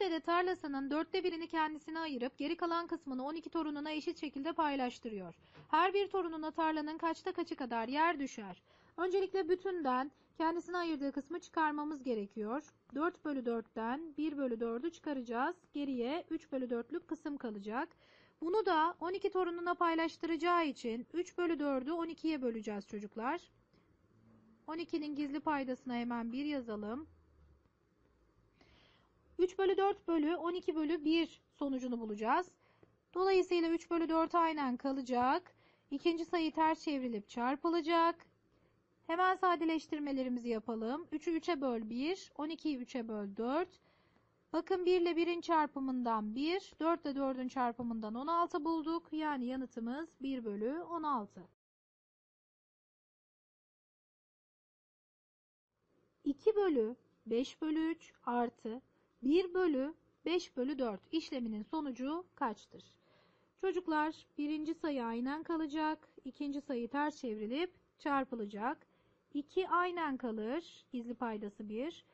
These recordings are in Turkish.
Dede tarlasının dörtte birini kendisine ayırıp geri kalan kısmını 12 torununa eşit şekilde paylaştırıyor. Her bir torununa tarlanın kaçta kaçı kadar yer düşer? Öncelikle bütünden kendisine ayırdığı kısmı çıkarmamız gerekiyor. 4 bölü 4'ten 1 bölü 4'ü çıkaracağız. Geriye 3 bölü 4'lük kısım kalacak. Bunu da 12 torununa paylaştıracağı için 3 bölü 4'ü 12'ye böleceğiz çocuklar. 12'nin gizli paydasına hemen 1 yazalım. 3 bölü 4 bölü 12 bölü 1 sonucunu bulacağız. Dolayısıyla 3 bölü 4 aynen kalacak. İkinci sayı ters çevrilip çarpılacak. Hemen sadeleştirmelerimizi yapalım. 3'ü 3'e böl 1, 12'yi 3'e böl 4. Bakın 1 ile 1'in çarpımından 1, 4 ile 4'ün çarpımından 16 bulduk. Yani yanıtımız 1 bölü 16. 2 bölü 5 bölü 3 artı 1 bölü 5 bölü 4 işleminin sonucu kaçtır? Çocuklar birinci sayı aynen kalacak. ikinci sayı ters çevrilip çarpılacak. 2 aynen kalır. Gizli paydası 1.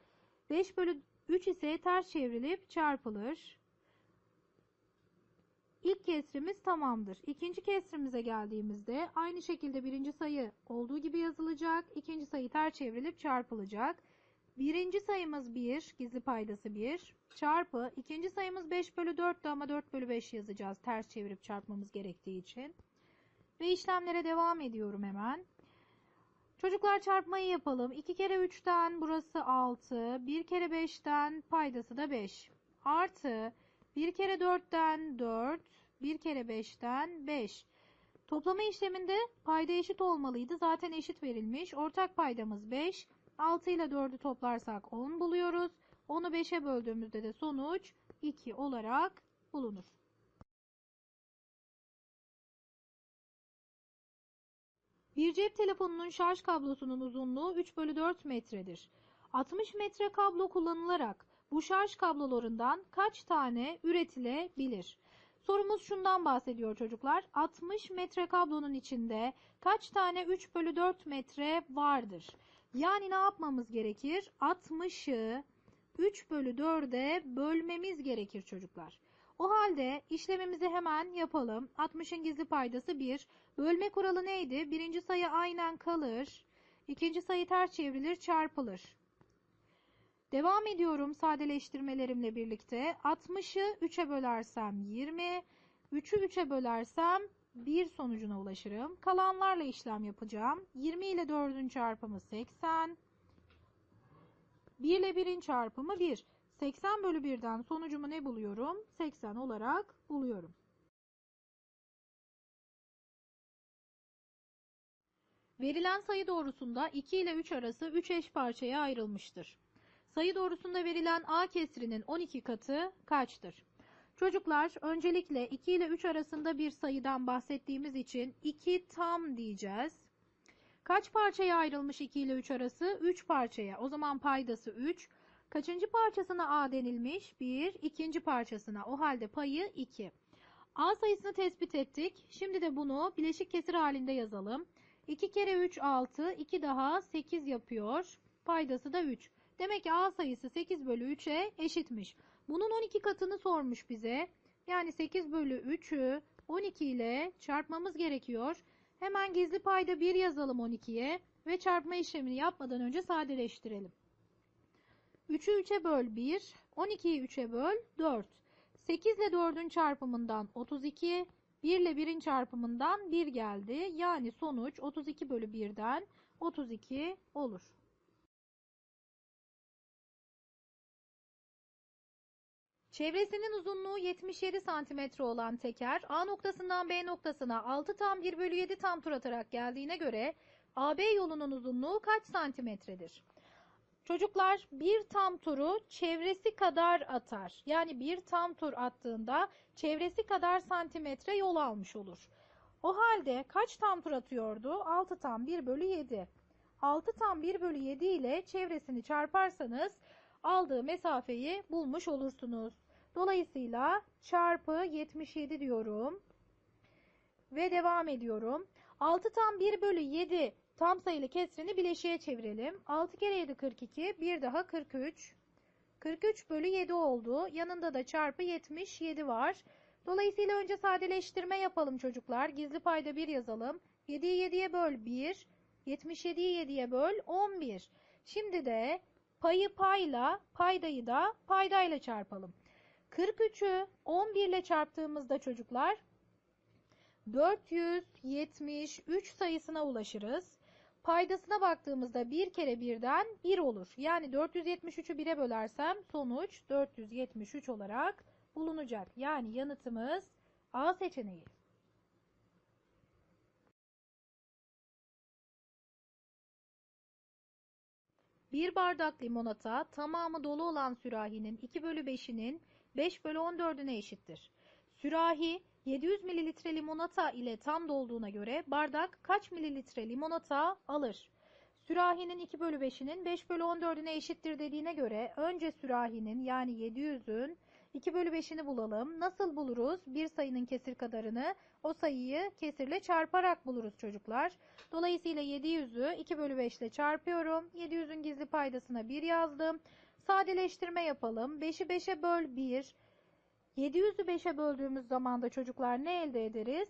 5 bölü 3 ise ters çevrilip çarpılır. İlk kesrimiz tamamdır. İkinci kesrimize geldiğimizde aynı şekilde birinci sayı olduğu gibi yazılacak. İkinci sayı ters çevrilip çarpılacak. Birinci sayımız 1, gizli paydası 1 çarpı ikinci sayımız 5 bölü 4'tü ama 4 bölü 5 yazacağız ters çevirip çarpmamız gerektiği için. Ve işlemlere devam ediyorum hemen. Çocuklar çarpmayı yapalım. 2 kere 3'ten burası 6, 1 kere 5'ten paydası da 5. Artı 1 kere 4'ten 4, 1 kere 5'ten 5. Toplama işleminde payda eşit olmalıydı. Zaten eşit verilmiş. Ortak paydamız 5. 6 ile 4'ü toplarsak 10 buluyoruz. 10'u 5'e böldüğümüzde de sonuç 2 olarak bulunur. Bir cep telefonunun şarj kablosunun uzunluğu 3 bölü 4 metredir. 60 metre kablo kullanılarak bu şarj kablolarından kaç tane üretilebilir? Sorumuz şundan bahsediyor çocuklar. 60 metre kablonun içinde kaç tane 3 bölü 4 metre vardır? Yani ne yapmamız gerekir? 60'ı 3 bölü 4'e bölmemiz gerekir çocuklar. O halde işlemimizi hemen yapalım. 60'ın gizli paydası 1. Bölme kuralı neydi? Birinci sayı aynen kalır. İkinci sayı ters çevrilir, çarpılır. Devam ediyorum sadeleştirmelerimle birlikte. 60'ı 3'e bölersem 20. 3'ü 3'e bölersem 1 sonucuna ulaşırım. Kalanlarla işlem yapacağım. 20 ile 4'ün çarpımı 80. 1 ile 1'in çarpımı 1. 80 bölü 1'den sonucumu ne buluyorum? 80 olarak buluyorum. Verilen sayı doğrusunda 2 ile 3 arası 3 eş parçaya ayrılmıştır. Sayı doğrusunda verilen A kesrinin 12 katı kaçtır? Çocuklar öncelikle 2 ile 3 arasında bir sayıdan bahsettiğimiz için 2 tam diyeceğiz. Kaç parçaya ayrılmış 2 ile 3 arası? 3 parçaya. O zaman paydası 3. Kaçıncı parçasına A denilmiş? 1. İkinci parçasına. O halde payı 2. A sayısını tespit ettik. Şimdi de bunu bileşik kesir halinde yazalım. 2 kere 3 6. 2 daha 8 yapıyor. Paydası da 3. Demek ki A sayısı 8 bölü 3'e eşitmiş. Bunun 12 katını sormuş bize. Yani 8 bölü 3'ü 12 ile çarpmamız gerekiyor. Hemen gizli payda 1 yazalım 12'ye ve çarpma işlemini yapmadan önce sadeleştirelim. 3'ü 3'e böl 1, 12'yi 3'e böl 4. 8 ile 4'ün çarpımından 32, 1 ile 1'in çarpımından 1 geldi. Yani sonuç 32 bölü 1'den 32 olur. Çevresinin uzunluğu 77 cm olan teker A noktasından B noktasına 6 tam 1 bölü 7 tam tur atarak geldiğine göre AB yolunun uzunluğu kaç santimetredir? Çocuklar bir tam turu çevresi kadar atar. Yani bir tam tur attığında çevresi kadar santimetre yol almış olur. O halde kaç tam tur atıyordu? 6 tam 1 bölü 7. 6 tam 1 bölü 7 ile çevresini çarparsanız aldığı mesafeyi bulmuş olursunuz. Dolayısıyla çarpı 77 diyorum. Ve devam ediyorum. 6 tam 1 bölü 7 tam sayılı kesrini bileşiğe çevirelim. 6 kere 7 42. Bir daha 43. 43 bölü 7 oldu. Yanında da çarpı 77 var. Dolayısıyla önce sadeleştirme yapalım çocuklar. Gizli payda 1 yazalım. 7'yi 7'ye böl 1. 77'yi 7'ye böl 11. Şimdi de payı payla, paydayı da paydayla çarpalım. 43'ü 11 ile çarptığımızda çocuklar 473 sayısına ulaşırız. Paydasına baktığımızda 1 kere birden 1 olur. Yani 473'ü 1'e bölersem sonuç 473 olarak bulunacak. Yani yanıtımız A seçeneği. Bir bardak limonata tamamı dolu olan sürahinin 2 bölü 5'inin 5 bölü 14'üne eşittir. Sürahi 700 mililitre limonata ile tam dolduğuna göre bardak kaç mililitre limonata alır? Sürahinin 2 bölü 5'inin 5 bölü 14'üne eşittir dediğine göre önce sürahinin yani 700'ün 2 bölü 5'ini bulalım. Nasıl buluruz? Bir sayının kesir kadarını o sayıyı kesirle çarparak buluruz çocuklar. Dolayısıyla 700'ü 2 bölü 5 ile çarpıyorum. 700'ün gizli paydasına 1 yazdım. Sadeleştirme yapalım. 5'i 5'e böl 1. 700'ü 5'e böldüğümüz zaman da çocuklar ne elde ederiz?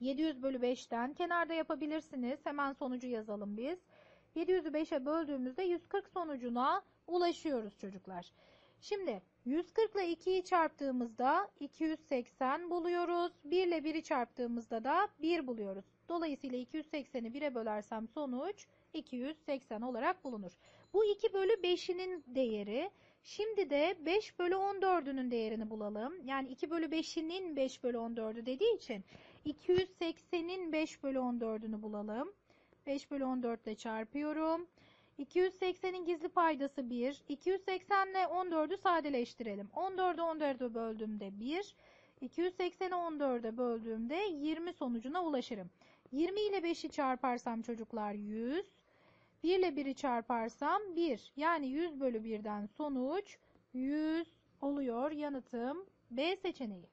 700 bölü 5'ten kenarda yapabilirsiniz. Hemen sonucu yazalım biz. 700'ü 5'e böldüğümüzde 140 sonucuna ulaşıyoruz çocuklar. Şimdi 140 ile 2'yi çarptığımızda 280 buluyoruz. 1 ile 1'i çarptığımızda da 1 buluyoruz. Dolayısıyla 280'i 1'e bölersem sonuç 280 olarak bulunur. Bu 2 bölü 5'inin değeri. Şimdi de 5 bölü 14'ünün değerini bulalım. Yani 2 bölü 5'inin 5 bölü 14'ü dediği için 280'in 5 bölü 14'ünü bulalım. 5 bölü 14 ile çarpıyorum. 280'in gizli paydası 1. 280 ile 14'ü sadeleştirelim. 14'ü 14'e böldüğümde 1. 280'i 14'e böldüğümde 20 sonucuna ulaşırım. 20 ile 5'i çarparsam çocuklar 100. 1 ile 1'i çarparsam 1. Yani 100 bölü 1'den sonuç 100 oluyor. Yanıtım B seçeneği.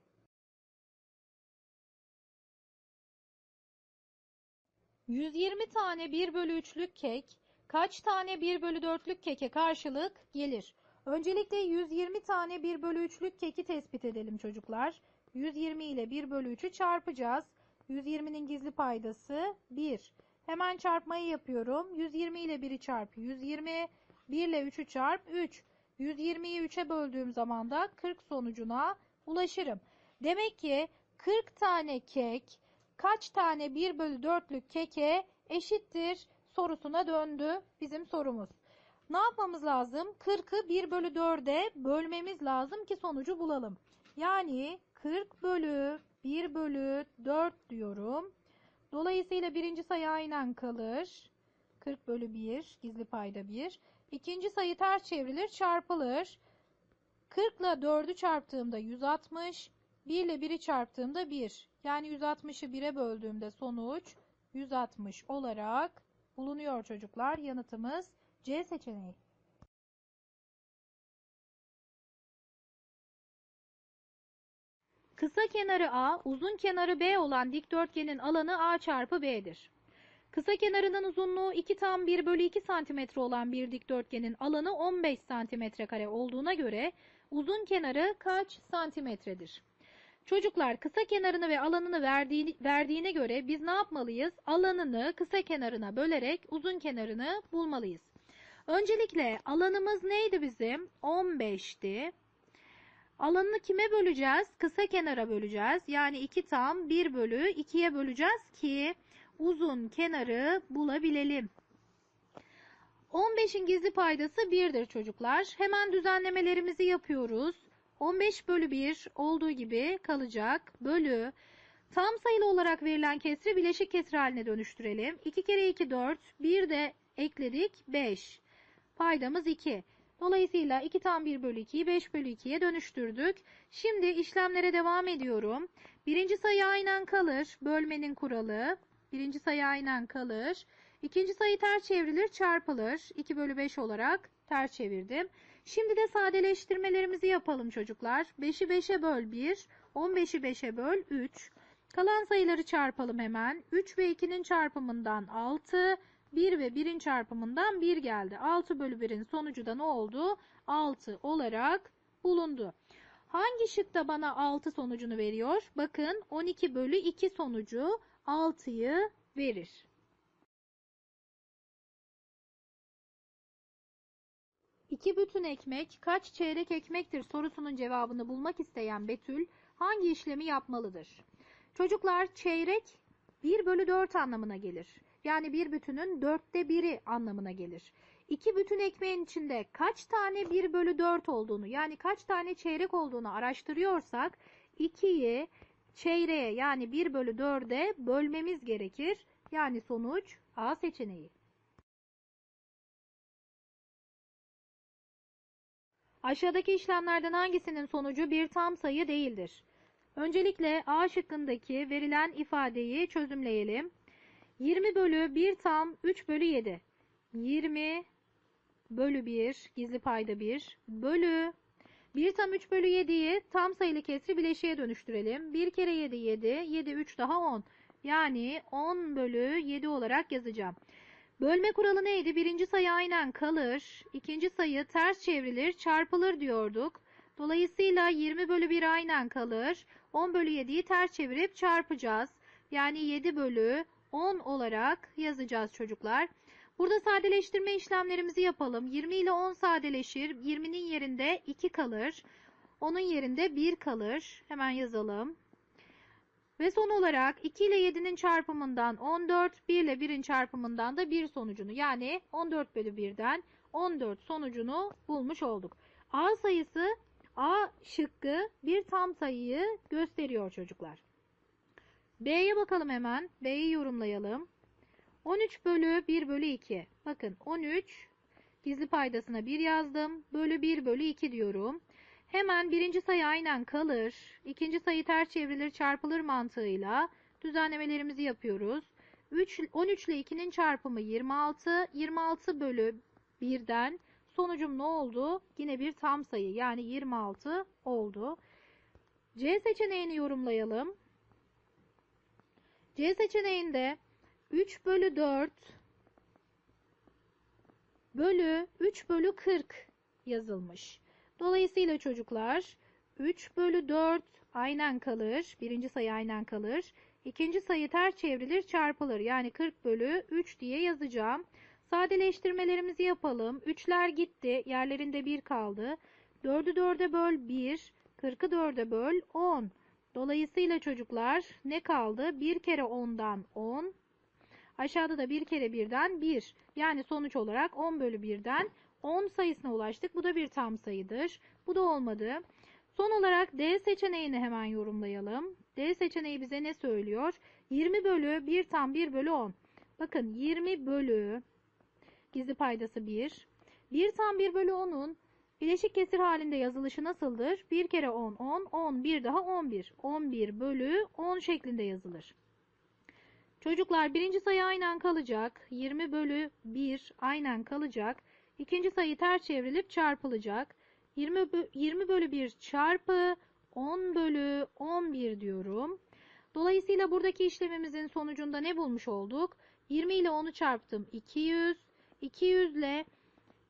...120 tane 1 bölü 3'lük kek... ...kaç tane 1 bölü 4'lük keke karşılık gelir? Öncelikle 120 tane 1 bölü 3'lük keki tespit edelim çocuklar. 120 ile 1 bölü 3'ü çarpacağız. 120'nin gizli paydası 1. Hemen çarpmayı yapıyorum. 120 ile 1'i çarp 120. 1 ile 3'ü çarp 3. 120'yi 3'e böldüğüm zaman da 40 sonucuna ulaşırım. Demek ki 40 tane kek kaç tane 1 bölü 4'lük keke eşittir sorusuna döndü bizim sorumuz. Ne yapmamız lazım? 40'ı 1 bölü 4'e bölmemiz lazım ki sonucu bulalım. Yani 40 bölü 1 bölü 4 diyorum. Dolayısıyla birinci sayı aynen kalır. 40 bölü 1 gizli payda 1. İkinci sayı ters çevrilir çarpılır. 40 ile 4'ü çarptığımda 160. 1 ile 1'i çarptığımda 1. Yani 160'ı 1'e böldüğümde sonuç 160 olarak bulunuyor çocuklar. Yanıtımız C seçeneği. Kısa kenarı A, uzun kenarı B olan dikdörtgenin alanı A çarpı B'dir. Kısa kenarının uzunluğu 2 tam 1 bölü 2 cm olan bir dikdörtgenin alanı 15 cm kare olduğuna göre uzun kenarı kaç santimetredir? Çocuklar kısa kenarını ve alanını verdiğini, verdiğine göre biz ne yapmalıyız? Alanını kısa kenarına bölerek uzun kenarını bulmalıyız. Öncelikle alanımız neydi bizim? 15'ti. Alanını kime böleceğiz? Kısa kenara böleceğiz. Yani 2 tam 1 bölü 2'ye böleceğiz ki uzun kenarı bulabilelim. 15'in gizli paydası 1'dir çocuklar. Hemen düzenlemelerimizi yapıyoruz. 15 bölü 1 olduğu gibi kalacak. Bölü tam sayılı olarak verilen kesri bileşik kesir haline dönüştürelim. 2 kere 2 4. 1 de ekledik 5. Paydamız 2. Dolayısıyla 2 tam 1 bölü 2'yi 5 bölü 2'ye dönüştürdük. Şimdi işlemlere devam ediyorum. Birinci sayı aynen kalır. Bölmenin kuralı. Birinci sayı aynen kalır. İkinci sayı ters çevrilir çarpılır. 2 bölü 5 olarak ters çevirdim. Şimdi de sadeleştirmelerimizi yapalım çocuklar. 5'i 5'e böl 1. 15'i 5'e böl 3. Kalan sayıları çarpalım hemen. 3 ve 2'nin çarpımından 6. 1 ve 1'in çarpımından 1 geldi. 6 bölü 1'in sonucu da ne oldu? 6 olarak bulundu. Hangi şıkta bana 6 sonucunu veriyor? Bakın 12 bölü 2 sonucu 6'yı verir. İki bütün ekmek kaç çeyrek ekmektir sorusunun cevabını bulmak isteyen Betül hangi işlemi yapmalıdır? Çocuklar çeyrek 1 bölü 4 anlamına gelir. Yani bir bütünün dörtte biri anlamına gelir. İki bütün ekmeğin içinde kaç tane 1 bölü 4 olduğunu yani kaç tane çeyrek olduğunu araştırıyorsak 2'yi çeyreğe yani 1 bölü 4'e bölmemiz gerekir. Yani sonuç A seçeneği. Aşağıdaki işlemlerden hangisinin sonucu bir tam sayı değildir? Öncelikle A şıkkındaki verilen ifadeyi çözümleyelim. 20 bölü 1 tam 3 bölü 7. 20 bölü 1 gizli payda 1 bölü 1 tam 3 bölü 7'yi tam sayılı kesri bileşiğe dönüştürelim. 1 kere 7 7 7 3 daha 10. Yani 10 bölü 7 olarak yazacağım. Bölme kuralı neydi? Birinci sayı aynen kalır. ikinci sayı ters çevrilir, çarpılır diyorduk. Dolayısıyla 20 bölü 1 aynen kalır. 10 bölü 7'yi ters çevirip çarpacağız. Yani 7 bölü 10 olarak yazacağız çocuklar. Burada sadeleştirme işlemlerimizi yapalım. 20 ile 10 sadeleşir. 20'nin yerinde 2 kalır. Onun yerinde 1 kalır. Hemen yazalım. Ve son olarak 2 ile 7'nin çarpımından 14, 1 ile 1'in çarpımından da 1 sonucunu yani 14 bölü 1'den 14 sonucunu bulmuş olduk. A sayısı A şıkkı bir tam sayıyı gösteriyor çocuklar. B'ye bakalım hemen. B'yi yorumlayalım. 13 bölü 1 bölü 2. Bakın 13 gizli paydasına 1 yazdım. Bölü 1 bölü 2 diyorum. Hemen birinci sayı aynen kalır. İkinci sayı ters çevrilir çarpılır mantığıyla düzenlemelerimizi yapıyoruz. 3, 13 ile 2'nin çarpımı 26. 26 bölü 1'den sonucum ne oldu? Yine bir tam sayı yani 26 oldu. C seçeneğini yorumlayalım. C seçeneğinde 3 bölü 4 bölü 3 bölü 40 yazılmış. Dolayısıyla çocuklar 3 bölü 4 aynen kalır. Birinci sayı aynen kalır. İkinci sayı ters çevrilir çarpılır. Yani 40 bölü 3 diye yazacağım. Sadeleştirmelerimizi yapalım. 3'ler gitti. Yerlerinde 1 kaldı. 4'ü 4'e böl 1. 40'ı 4'e böl 10. Dolayısıyla çocuklar ne kaldı? 1 kere 10'dan 10. Aşağıda da 1 kere 1'den 1. Yani sonuç olarak 10 bölü 1'den 10 sayısına ulaştık. Bu da bir tam sayıdır. Bu da olmadı. Son olarak D seçeneğini hemen yorumlayalım. D seçeneği bize ne söylüyor? 20 bölü 1 tam 1 bölü 10. Bakın 20 bölü gizli paydası 1. 1 tam 1 bölü 10'un bileşik kesir halinde yazılışı nasıldır? 1 kere 10 10 10 bir daha 11. 11 bölü 10 şeklinde yazılır. Çocuklar birinci sayı aynen kalacak. 20 bölü 1 aynen kalacak. İkinci sayı ters çevrilip çarpılacak. 20, 20 bölü 1 çarpı 10 bölü 11 diyorum. Dolayısıyla buradaki işlemimizin sonucunda ne bulmuş olduk? 20 ile 10'u çarptım 200. 200 ile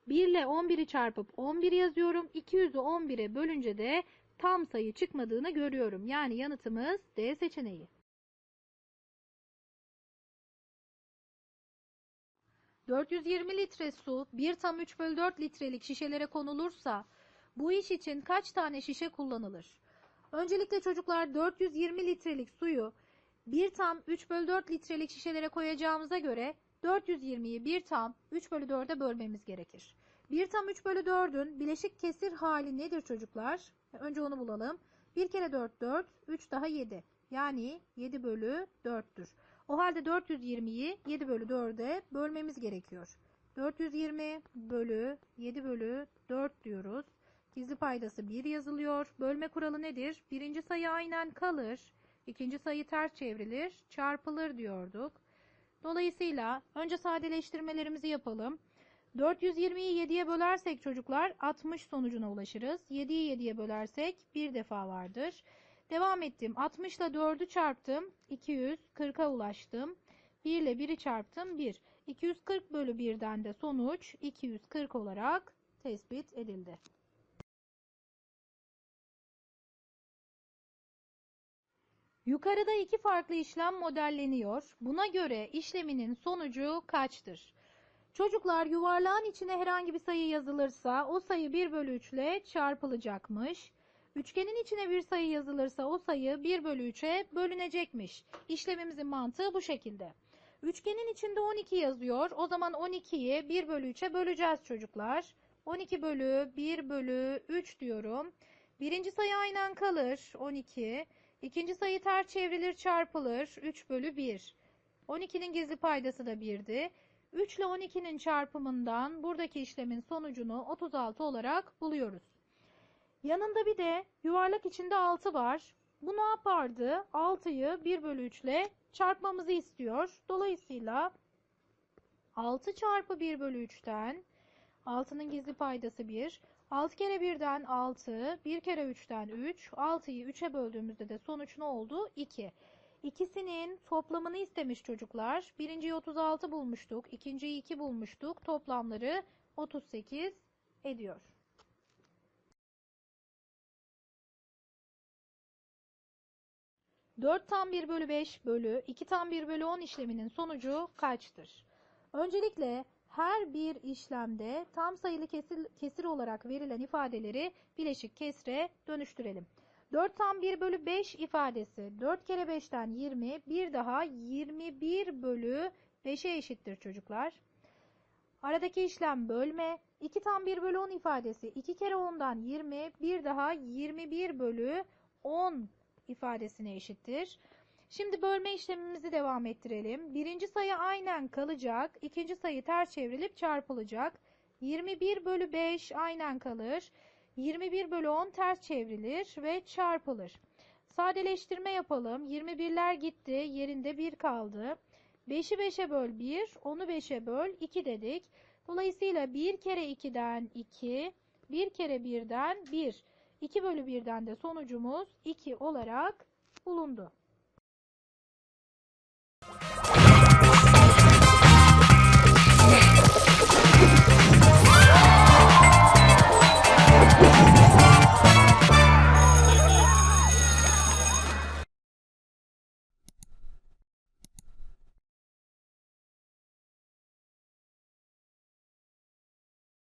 1 ile 11'i çarpıp 11 yazıyorum. 200'ü 11'e bölünce de tam sayı çıkmadığını görüyorum. Yani yanıtımız D seçeneği. 420 litre su 1 tam 3 bölü 4 litrelik şişelere konulursa bu iş için kaç tane şişe kullanılır? Öncelikle çocuklar 420 litrelik suyu 1 tam 3 bölü 4 litrelik şişelere koyacağımıza göre 420'yi 1 tam 3 bölü 4'e bölmemiz gerekir. 1 tam 3 bölü 4'ün bileşik kesir hali nedir çocuklar? Önce onu bulalım. 1 kere 4 4, 3 daha 7. Yani 7 bölü 4'tür. O halde 420'yi 7 bölü 4'e bölmemiz gerekiyor. 420 bölü 7 bölü 4 diyoruz. Gizli paydası 1 yazılıyor. Bölme kuralı nedir? Birinci sayı aynen kalır. İkinci sayı ters çevrilir, çarpılır diyorduk. Dolayısıyla önce sadeleştirmelerimizi yapalım. 420'yi 7'ye bölersek çocuklar 60 sonucuna ulaşırız. 7'yi 7'ye bölersek bir defa vardır. Devam ettim. 60 ile 4'ü çarptım. 200. 40'a ulaştım. 1 ile 1'i çarptım. 1. 240 bölü 1'den de sonuç 240 olarak tespit edildi. Yukarıda iki farklı işlem modelleniyor. Buna göre işleminin sonucu kaçtır? Çocuklar yuvarlağın içine herhangi bir sayı yazılırsa o sayı 1 bölü 3 ile çarpılacakmış. Üçgenin içine bir sayı yazılırsa o sayı 1 bölü 3'e bölünecekmiş. İşlemimizin mantığı bu şekilde. Üçgenin içinde 12 yazıyor. O zaman 12'yi 1 bölü 3'e böleceğiz çocuklar. 12 bölü 1 bölü 3 diyorum. Birinci sayı aynen kalır 12. İkinci sayı ters çevrilir çarpılır 3 bölü 1. 12'nin gizli paydası da 1'di. 3 ile 12'nin çarpımından buradaki işlemin sonucunu 36 olarak buluyoruz. Yanında bir de yuvarlak içinde 6 var. Bu ne yapardı? 6'yı 1 bölü 3 ile çarpmamızı istiyor. Dolayısıyla 6 çarpı 1 bölü 3'ten 6'nın gizli paydası 1. 6 kere 1'den 6, 1 kere 3'ten 3. 6'yı 3'e böldüğümüzde de sonuç ne oldu? 2. İkisinin toplamını istemiş çocuklar. Birinciyi 36 bulmuştuk. ikinciyi 2 bulmuştuk. Toplamları 38 ediyor. Dört tam 1 bölü 5 bölü 2 tam 1 bölü 10 işleminin sonucu kaçtır? Öncelikle her bir işlemde tam sayılı kesir, kesir olarak verilen ifadeleri bileşik kesre dönüştürelim. 4 tam 1 bölü 5 ifadesi 4 kere 5'ten 20 bir daha 21 bölü 5'e eşittir çocuklar. Aradaki işlem bölme 2 tam 1 bölü 10 ifadesi 2 kere 10'dan 20 bir daha 21 bölü 10 ifadesine eşittir. Şimdi bölme işlemimizi devam ettirelim. Birinci sayı aynen kalacak. ikinci sayı ters çevrilip çarpılacak. 21 bölü 5 aynen kalır. 21 bölü 10 ters çevrilir ve çarpılır. Sadeleştirme yapalım. 21'ler gitti. Yerinde 1 kaldı. 5'i 5'e böl 1. 10'u 5'e böl 2 dedik. Dolayısıyla 1 kere 2'den 2. 1 kere 1'den 1. 2 bölü 1'den de sonucumuz 2 olarak bulundu. Bye.